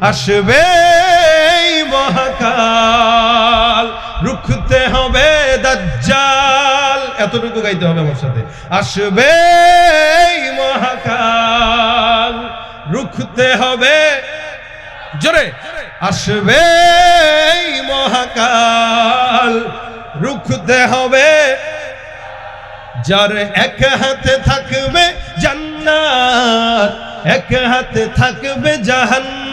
আসবে মহাকাল। রুখতে হবে দাজ্জাল। এতটুকু গাইতে হবে আমার সাথে। আসবে মহাকাল। রুখতে হবে জোরে। আসবে মহাকাল। রুখতে হবে যার এক হাতে থাকবে জান্নাত, এক হাতে থাকবে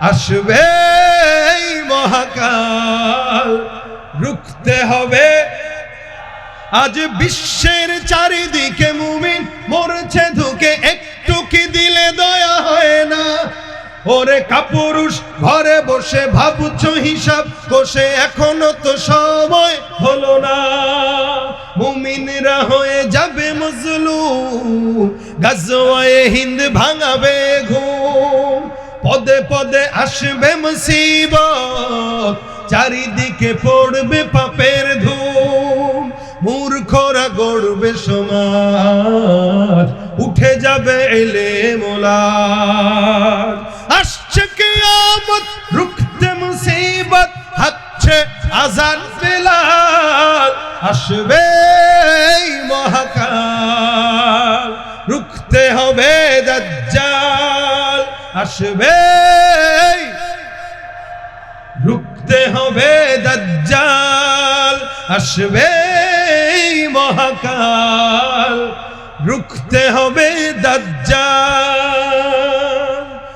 আসবে মহাকাল। রুখতে হবে। আজ বিশ্বের চারিদিকে মুমিন মরছে ধুকে, একটু কি দিলে দয়া হয় না? ওরে কাপুরুষ, ঘরে বসে ভাবছ হিসাব, কষে এখনও তো সময় হলো না। মুমিনরা হয়ে যাবে মজলু গাজওয়ায়ে হিন্দ ভাঙাবে পদে আসবে মুসিবত, চারিদিকে পড়বে পাপের ধুম। মূর্খরা গড়বে সমাজ, উঠে যাবে এলে মোলা আসছে কিয়ামত, রুখতে মুসিবত হাচ্ছে আজান বেলাল। আসবে এই আসবে। রুখতে হবে দাজ্জাল আসবে মহাকাল। রুখতে হবে দাজ্জাল।